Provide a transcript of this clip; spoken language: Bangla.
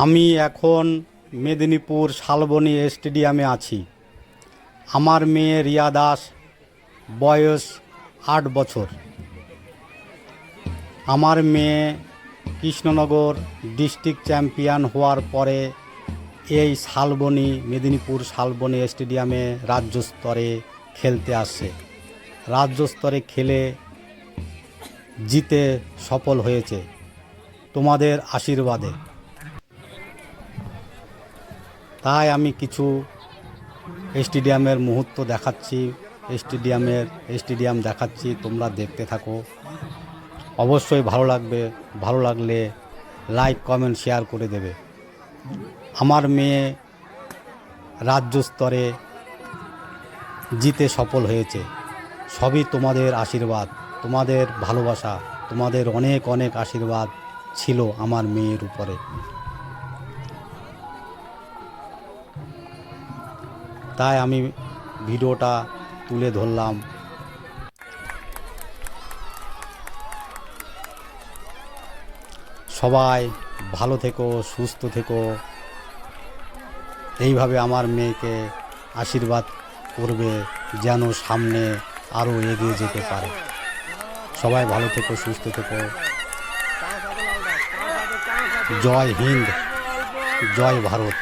আমি এখন মেদিনীপুর শালবনী স্টেডিয়ামে আছি। আমার মেয়ে রিয়া দাস, বয়স আট বছর। আমার মেয়ে কৃষ্ণনগর ডিস্ট্রিক্ট চ্যাম্পিয়ন হওয়ার পরে এই শালবনী, মেদিনীপুর শালবনী স্টেডিয়ামে রাজ্য স্তরে খেলতে আসছে রাজ্য স্তরে খেলে জিতে সফল হয়েছে। তোমাদের আশীর্বাদে। তাই আমি কিছু স্টেডিয়ামের মুহূর্ত দেখাচ্ছি, স্টেডিয়ামের, স্টেডিয়াম দেখাচ্ছি, তোমরা দেখতে থাকো। অবশ্যই ভালো লাগবে, ভালো লাগলে লাইক, কমেন্ট, শেয়ার করে দেবে। আমার মেয়ে রাজ্য স্তরে জিতে সফল হয়েছে। সবই তোমাদের আশীর্বাদ, তোমাদের ভালোবাসা, তোমাদের অনেক অনেক আশীর্বাদ ছিল আমার মেয়ের উপরে। তাই আমি ভিডিওটা তুলে ধরলাম। সবাই ভালো থেকো, সুস্থ থেকো। এইভাবে আমার মেয়েকে আশীর্বাদ করবে যেন সামনে আরও এগিয়ে যেতে পারে। সবাই ভালো থেকো, সুস্থ থেকো। জয় হিন্দ, জয় ভারত।